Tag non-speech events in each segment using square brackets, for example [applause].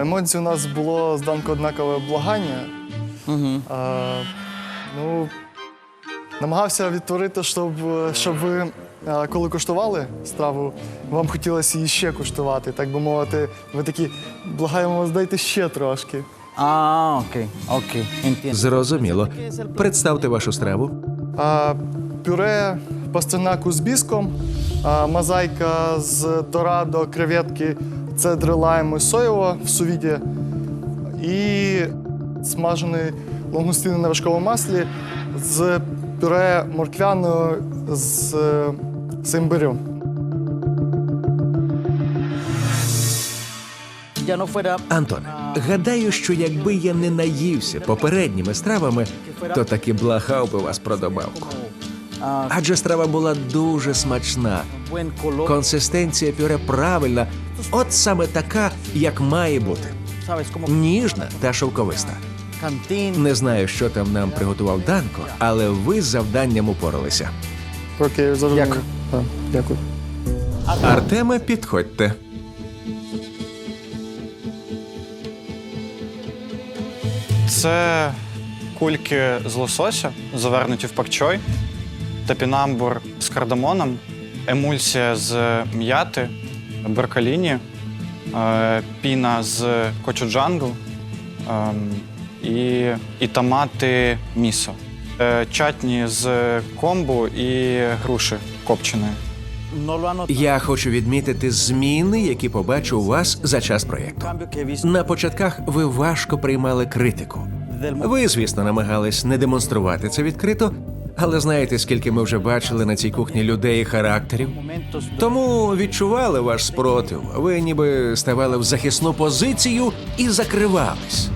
емоцій у нас було зданку однакове благання. Угу. А, ну, намагався відтворити, щоб, щоб ви, а, коли куштували страву, вам хотілося її ще куштувати. Так би мовити, ви такі благаємо вас, дайте ще трошки. А, окей, окей. Зрозуміло. Представте вашу страву. А, пюре пастинаку з біском, а, мозаїка з дорадо, креветки, цедри лайму і соєво в сувіді і смажений лонгустини на вершковому маслі з пюре морквяною з, з імбирем. Антоне, гадаю, що якби я не наївся попередніми стравами, то таки благав би вас про добавку. Адже страва була дуже смачна. Консистенція пюре правильна, от саме така, як має бути. Ніжна та шовковиста. Не знаю, що там нам приготував Данко, але ви з завданням упоралися. Окей. Дякую. Дякую. Артеме, підходьте. Це кульки з лосося, завернуті в пакчой, топінамбур з кардамоном, емульсія з м'яти, беркаліні, е, піна з кочуджангу ем, і, і томати місо, е, чатні з комбу і груші копченої. No. Я хочу відмітити зміни, які побачу у вас за час проєкту. На початках ви важко приймали критику. Ви, звісно, намагались не демонструвати це відкрито, але знаєте, скільки ми вже бачили на цій кухні людей і характерів. Тому відчували ваш спротив. Ви ніби ставали в захисну позицію і закривались.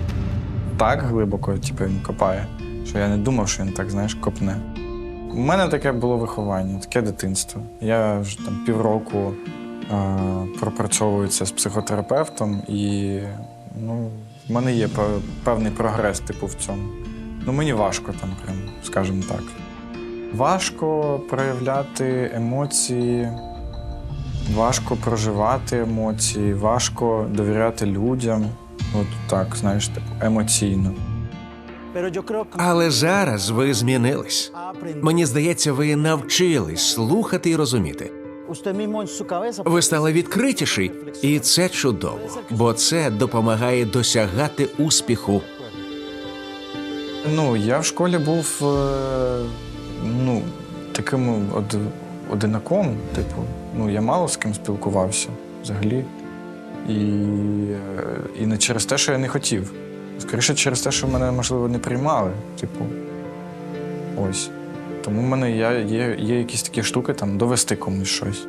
так глибоко, типу, він копає, що я не думав, що він так, знаєш, копне. У мене таке було виховання, таке дитинство. Я вже там півроку е, пропрацьовую це з психотерапевтом, і ну, в мене є пе- певний прогрес, типу, в цьому. Ну, мені важко там, прям, скажімо так. Важко проявляти емоції, важко проживати емоції, важко довіряти людям. От так, знаєш, емоційно. Але зараз ви змінились. Мені здається, ви навчились слухати і розуміти. Ви стали відкритіший, і це чудово, бо це допомагає досягати успіху. Ну, я в школі був е, ну, таким од, одинаком, типу, ну, я мало з ким спілкувався взагалі. І, е, і не через те, що я не хотів. Скоріше через те, що мене, можливо, не приймали. Типу, ось. Тому в мене є, є, є якісь такі штуки там довести комусь щось.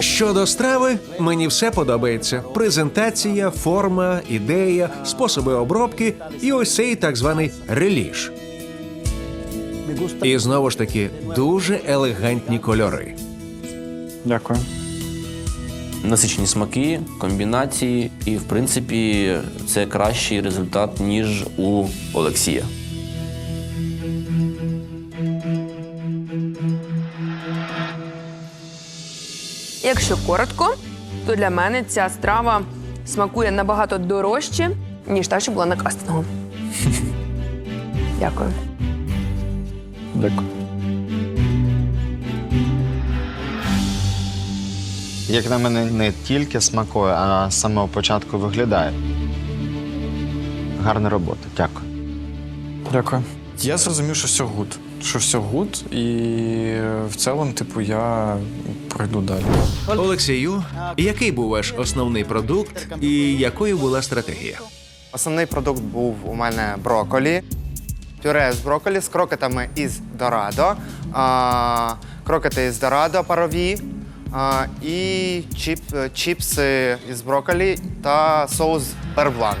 Щодо страви, мені все подобається: презентація, форма, ідея, способи обробки і ось цей так званий реліж. І знову ж таки дуже елегантні кольори. Дякую. насичені смаки, комбінації, і в принципі це кращий результат ніж у Олексія. Якщо коротко, то для мене ця страва смакує набагато дорожче, ніж та, що була на кастингу. [laughs] Дякую. Дякую. Як на мене, не тільки смакує, а з самого початку виглядає. Гарна робота, дякую. Дякую. Я зрозумів, що все гуд. Що все гуд, і в цілому, типу, я пройду далі. Олексію, який був ваш основний продукт і якою була стратегія? Основний продукт був у мене броколі, пюре з броколі з крокетами із дорадо, а, крокети із дорадо парові а, і чіп, чіпси із броколі та соус перблан.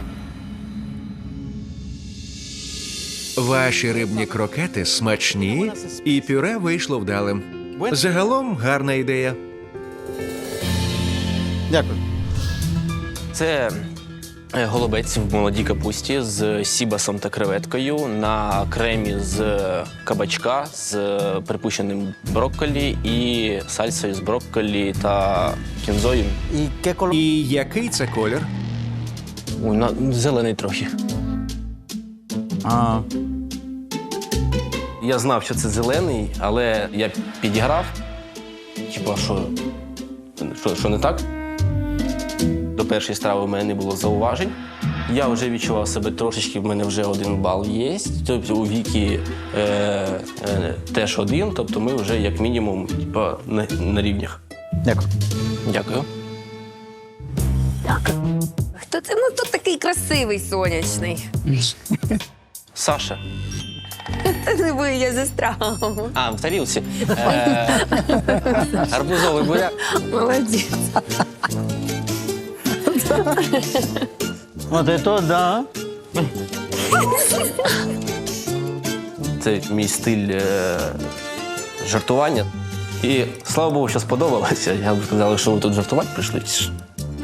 Ваші рибні крокети смачні, і пюре вийшло вдалим. Загалом гарна ідея. Дякую. Це Е, Голубець в молодій капусті з сібасом та креветкою на кремі з кабачка з припущеним брокколі і сальсою з брокколі та кінзою. ¿Y qué? І який це колір? Ой, на, зелений трохи. Ah, Я знав, що це зелений, але я підіграв. Хіба що, що, що не так? До першої страви в мене не було зауважень. Я вже відчував себе трошечки, в мене вже один бал є. Тобто у віки е, е, теж один, тобто ми вже як мінімум типа, на, на рівнях. Дякую. Дякую. Хто це ну тут такий красивий сонячний? [laughs] Саша. Та не ви, я за страву. А, в тарілці. Е, гарбузовий буряк. Молодець. Вот это да. Це мій стиль е, жартування. І слава Богу, що сподобалося. Я б сказав, що ви тут жартувати прийшли.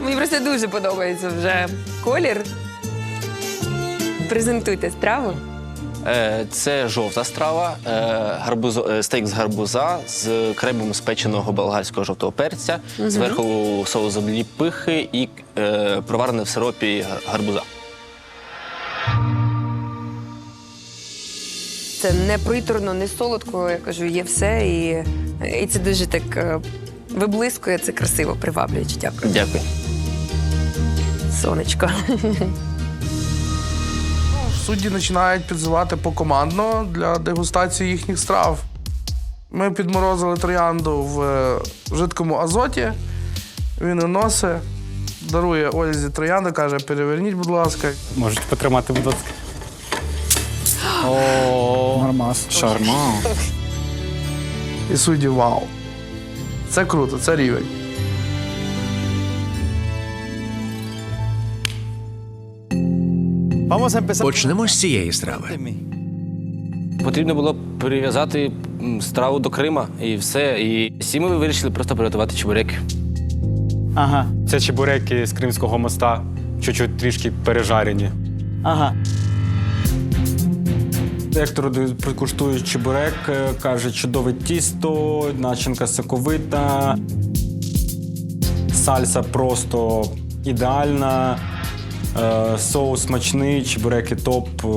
Мені просто дуже подобається вже колір. Презентуйте страву. Е, Це жовта страва, е, гарбузо, е, стейк з гарбуза з кремом спеченого болгарського жовтого перця, зверху соус обліпихи і е, проварене в сиропі гарбуза. Це не приторно, не солодко. Я кажу, є все. І, і це дуже так е, виблискує, це красиво, приваблююче. Дякую. Дякую. Сонечко. [laughs] Судді починають підзивати покомандно для дегустації їхніх страв. Ми підморозили троянду в е, жидкому азоті. Він виносить, дарує Ользі троянду, каже: переверніть, будь ласка. Можете потримати, будь ласка. Нормас. Шарма. І судді вау. Це круто, це рівень. Почнемо з цієї страви. Потрібно було прив'язати страву до Крима і все. І всі ми вирішили просто приготувати чебуреки. Ага, Це чебуреки з Кримського моста, чуть-чуть трішки пережарені. ага. Директор прикуштує чебурек, е, каже, чудове тісто, начинка соковита, сальса просто ідеальна, соус смачний, чебуреки топ, е,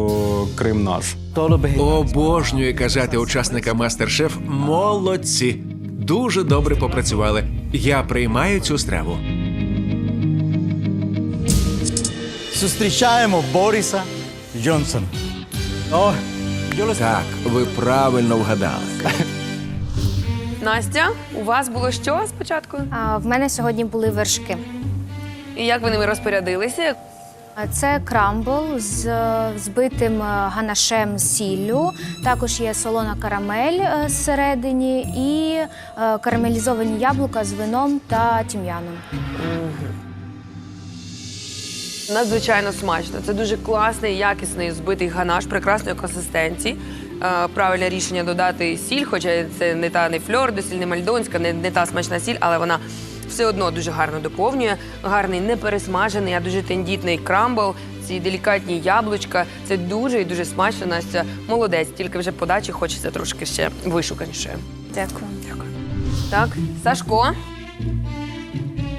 Крим наш. Обожнюю казати учасникам мастер-шеф молодці. Дуже добре попрацювали. Я приймаю цю страву. Зустрічаємо Бориса Джонсона. О, Так, ви правильно вгадали. Настя, у вас було що спочатку? А, В мене сьогодні були вершки. І як ви ними розпорядилися? Це крамбл з е, збитим е, ганашем сіллю. Також є солона карамель е, всередині і карамелізовані яблука з вином та тім'яном. Надзвичайно смачно. Це дуже класний, якісний збитий ганаш, прекрасної консистенції. Правильне рішення додати сіль, хоча це не та не фльорда, сіль, не мальдонська, не, не та смачна сіль, але вона все одно дуже гарно доповнює. Гарний, не пересмажений, а дуже тендітний крамбл, ці делікатні яблучка. Це дуже і дуже смачно. Настя молодець, тільки вже подачі хочеться трошки ще вишуканіше. Дякую. Так, Сашко.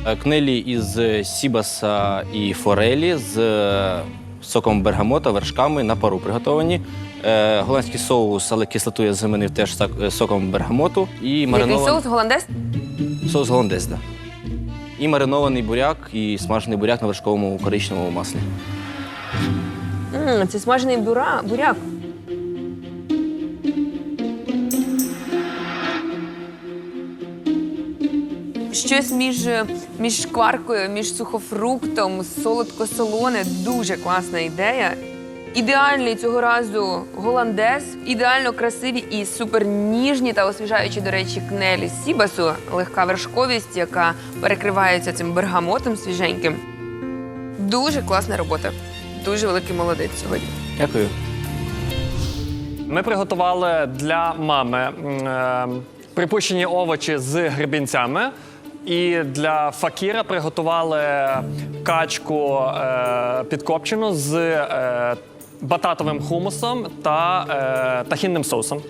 Е, Кнелі із сібаса і форелі з е, соком бергамота, вершками на пару приготовані. Е, Голландський соус, але кислоту я замінив теж е, соком бергамоту. І Який соус голландез? соус голландез, да. І маринований буряк, і смажений буряк на вершковому коричневому маслі. М, це смажений бура, буряк. Щось між, між шкваркою, між сухофруктом, солодко-солоне. Дуже класна ідея. Ідеальний цього разу голландез, ідеально красиві і супер ніжні та освіжаючі, до речі, кнелі з сібасу, легка вершковість, яка перекривається цим бергамотом свіженьким. Дуже класна робота. Дуже великий молодець сьогодні. Дякую. Ми приготували для мами е, припущені овочі з гребінцями. І для факіра приготували качку е, підкопчену з е, бататовим хумусом та е, тахінним соусом.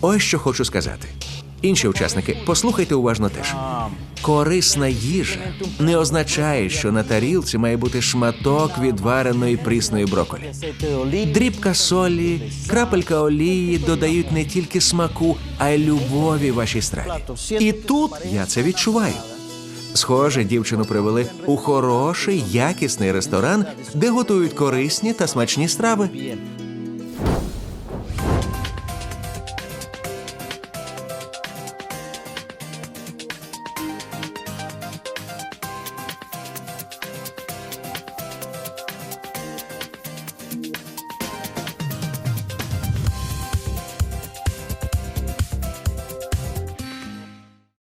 Ось що хочу сказати. Інші учасники, послухайте уважно теж. Корисна їжа не означає, що на тарілці має бути шматок відвареної прісної броколі. Дрібка солі, крапелька олії додають не тільки смаку, а й любові вашій страві. І тут я це відчуваю. Схоже, дівчину привели у хороший, якісний ресторан, де готують корисні та смачні страви.